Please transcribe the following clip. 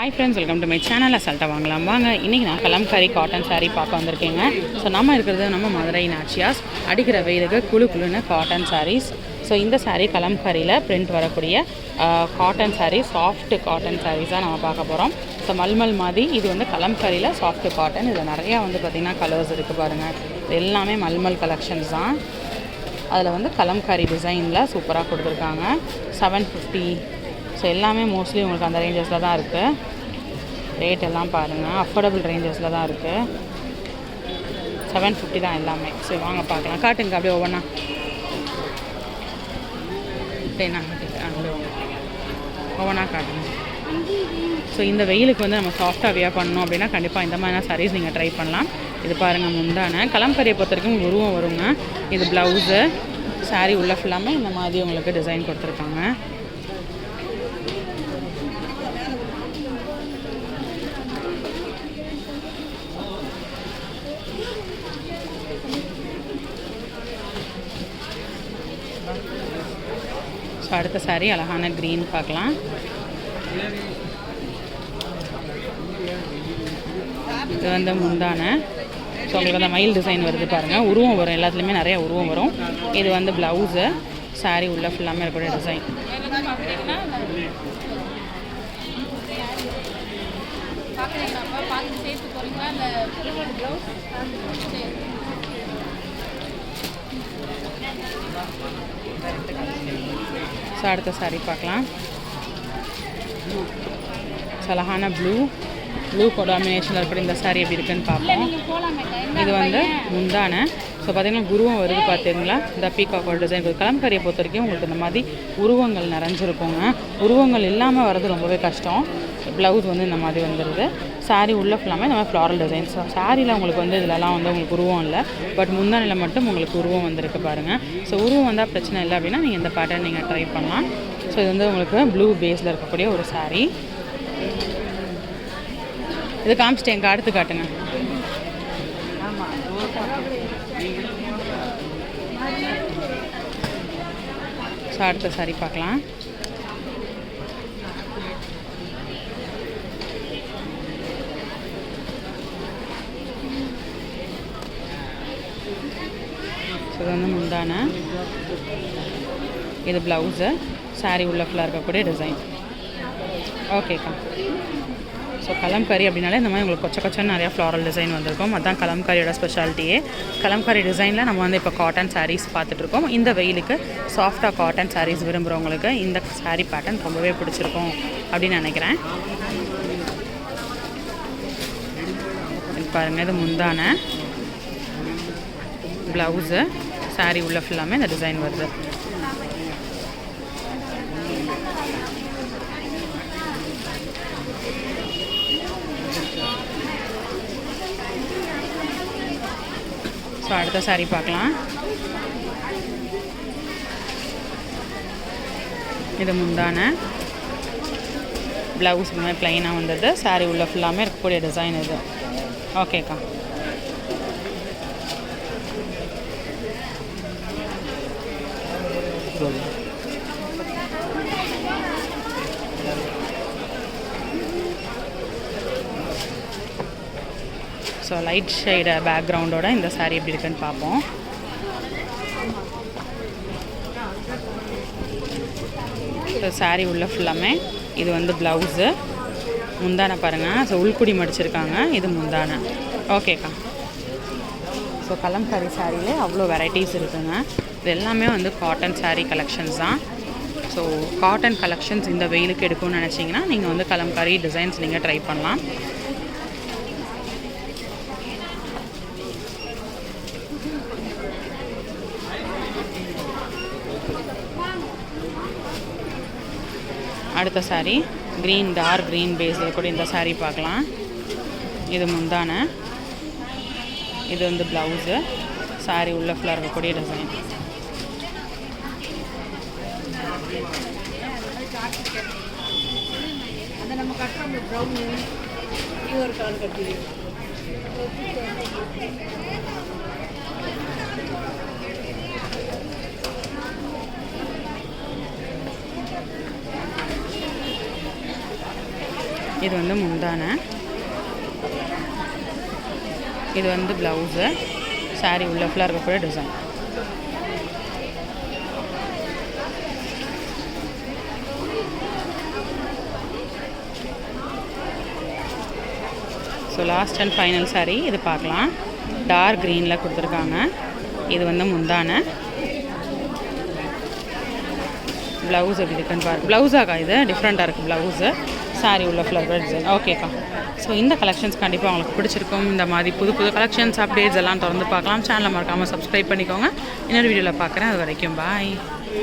Hi friends welcome to my channel அசால்ட்டாக வாங்கலாம். வாங்க இன்றைக்கி நான் கலம்காரி காட்டன் சாரீ பார்க்க வந்திருக்கேங்க. ஸோ நம்ம இருக்கிறது நம்ம மதுரை நாச்சியாஸ் அடிக்கிற வெயிலுக்கு குழு குழுன்னு காட்டன் சாரீஸ் ஸோ இந்த சாரீ கலம்காரியில் பிரிண்ட் வரக்கூடிய காட்டன் சாரீ சாஃப்ட் காட்டன் சாரீஸாக நம்ம பார்க்க போகிறோம் ஸோ மல்மல் மாதிரி இது வந்து கலம்காரியில் சாஃப்ட் காட்டன் இதில் நிறையா வந்து பார்த்திங்கன்னா கலர்ஸ் இருக்குது பாருங்கள் இது எல்லாமே மல்மல் கலெக்ஷன்ஸ் தான். அதில் வந்து கலம்காரி டிசைனில் சூப்பராக கொடுத்துருக்காங்க. செவன் ஃபிஃப்டி ஸோ எல்லாமே மோஸ்ட்லி உங்களுக்கு அந்த ரேஞ்சஸில் தான் இருக்குது ரேட் எல்லாம் பாருங்கள் அஃபோர்டபுள் ரேஞ்சஸில் தான் இருக்குது செவன் ஃபிஃப்டி தான் எல்லாமே. சரி வாங்க பார்க்கலாம். காட்டுங்க அப்படியே ஒவ்வொன்றா அப்படியே அப்படியே ஒவ்வொன்றா காட்டுங்க. ஸோ இந்த வெயிலுக்கு வந்து நம்ம சாஃப்டாக வியா பண்ணணும் அப்படின்னா கண்டிப்பாக இந்த மாதிரியான சாரீஸ் நீங்கள் ட்ரை பண்ணலாம். இது பாருங்கள் முந்தான. கலம்பரியை பொறுத்த வரைக்கும் உருவம் வருங்க. இது ப்ளவுஸு சாரீ உள்ள ஃபுல்லாமே இந்த மாதிரி உங்களுக்கு டிசைன் கொடுத்துருக்காங்க. ஸோ அடுத்த saree அழகான க்ரீன் பார்க்கலாம். இது வந்து முந்தான. ஸோ உங்களுக்கு அந்த மயில் டிசைன் வருது பாருங்கள் உருவம் வரும். எல்லாத்துலேயுமே நிறைய உருவம் வரும். இது வந்து ப்ளவுஸு சாரீ உள்ள ஃபுல்லாமே இருக்கக்கூடிய டிசைன் பார்க்குறீங்களாப்பா ஸோ அடுத்த saree பார்க்கலாம். அழகான ப்ளூ ப்ளூ காம்பினேஷனில் இருக்கிற இந்த saree எப்படி இருக்குன்னு பார்ப்போம். இது வந்து முந்தான. ஸோ பார்த்தீங்கன்னா குருவம் வருது பார்த்தீங்களா இந்த பீகாக்கோட டிசைன் கலம்கரியை பொறுத்த வரைக்கும் உங்களுக்கு இந்த மாதிரி உருவங்கள் நிறைஞ்சிருக்குங்க. உருவங்கள் இல்லாமல் வர்றது ரொம்பவே கஷ்டம். ப்ளவுஸ் வந்து இந்த மாதிரி வந்துடுது சாரீ உள்ள ஃபுல்லாமே இந்த மாதிரி ஃப்ளாரல் டிசைன்ஸ் சாரியில் உங்களுக்கு வந்து இதிலலாம் வந்து உங்களுக்கு உருவம் இல்லை. பட் முந்தானில் மட்டும் உங்களுக்கு உருவம் வந்திருக்கு பாருங்கள் ஸோ உருவம் வந்தால் பிரச்சனை இல்லை அப்படின்னா நீங்கள் இந்த பேட்டர்ன் நீங்கள் ட்ரை பண்ணலாம். ஸோ இது வந்து உங்களுக்கு ப்ளூ பேஸில் இருக்கக்கூடிய ஒரு சாரீ இது எங்கள் அடுத்து காட்டுங்க. ஆமாம் ஸோ அடுத்த சாரி பார்க்கலாம். ஸோ இது வந்து முந்தான. இது ப்ளவுஸு சாரி உள்ள ஃபுல்லாக இருக்கக்கூடிய டிசைன் ஓகேக்கா ஸோ கலம்காரி அப்படின்னாலே இந்த மாதிரி உங்களுக்கு கொச்ச கொச்சன்னு நிறையா ஃப்ளாரல் டிசைன் வந்திருக்கும். அதுதான் கலம்காரியோட ஸ்பெஷாலிட்டியே கலம்காரி டிசைனில் நம்ம வந்து இப்போ காட்டன் சாரீஸ் பார்த்துட்ருக்கோம் இந்த வெயிலுக்கு சாஃப்டாக காட்டன் சாரீஸ் விரும்புகிறவங்களுக்கு இந்த சாரீ பேட்டர்ன் ரொம்பவே பிடிச்சிருக்கும் அப்படின்னு நினைக்கிறேன். பாருங்கள் இது முந்தான ப்ளவுஸு சாரீ உள்ள ஃபுல்லாமே இந்த டிசைன் வருது. ஸோ அடுத்த சாரி பார்க்கலாம். இது முந்தான. ப்ளவுஸ் இந்த மாதிரி ப்ளைனாக வந்தது. saree உள்ள ஃபுல்லாமே இருக்கக்கூடிய டிசைன் இது. ஓகேக்கா ஸோ லைட் ஷேடு பேக்ரவுண்டோட இந்த சாரீ எப்படி இருக்குன்னு பார்ப்போம். ஸோ saree உள்ள ஃபுல்லாமே இது வந்து ப்ளவுஸு முந்தான பாருங்கள் ஸோ உள்குடி மடிச்சிருக்காங்க. இது முந்தான. ஓகேக்கா ஸோ கலம்காரி சாரியில் அவ்வளோ வெரைட்டிஸ் இருக்குங்க. இது எல்லாமே வந்து காட்டன் சாரீ கலெக்ஷன்ஸ் தான். ஸோ காட்டன் கலெக்ஷன்ஸ் இந்த வெயிலுக்கு எடுக்கும்னு நினச்சிங்கன்னா நீங்கள் வந்து கலம்காரி டிசைன்ஸ் நீங்கள் ட்ரை பண்ணலாம். அடுத்த சாரீ க்ரீன் டார்க் க்ரீன் பேஸில் கூட இந்த சாரீ பார்க்கலாம். இது முந்தான. இது வந்து ப்ளவுஸு சாரீ உள்ள ஃபுல்லாக இருக்கக்கூடிய டிசைன் அந்த நம்ம கட்டுறோம் ப்ரௌனு இது வந்து முந்தானை. இது வந்து ப்ளவுஸு சாரி உள்ள ஃபுல்லாக இருக்கக்கூடிய design so last and final sari இது பார்க்கலாம். டார்க் க்ரீனில் கொடுத்துருக்காங்க. இது வந்து முந்தானை. ப்ளவுஸ் எப்படி இருக்குன்னு பாருங்க. ப்ளவுஸாக்கா இது? டிஃப்ரெண்ட்டாக இருக்குது ப்ளவுஸு சாரி உள்ள ஃப்ளவர் டிசைன் ஓகேக்கா ஸோ இந்த கலெக்ஷன்ஸ் கண்டிப்பாக உங்களுக்கு பிடிச்சிருக்கும். இந்த மாதிரி புது புது கலெக்ஷன்ஸ் அப்டேட்ஸ் எல்லாம் திறந்து பார்க்கலாம். சேனலை மறக்காமல் சப்ஸ்கிரைப் பண்ணிக்கோங்க. இன்னொரு வீடியோவில் பார்க்குறேன். அது வரைக்கும் பாய்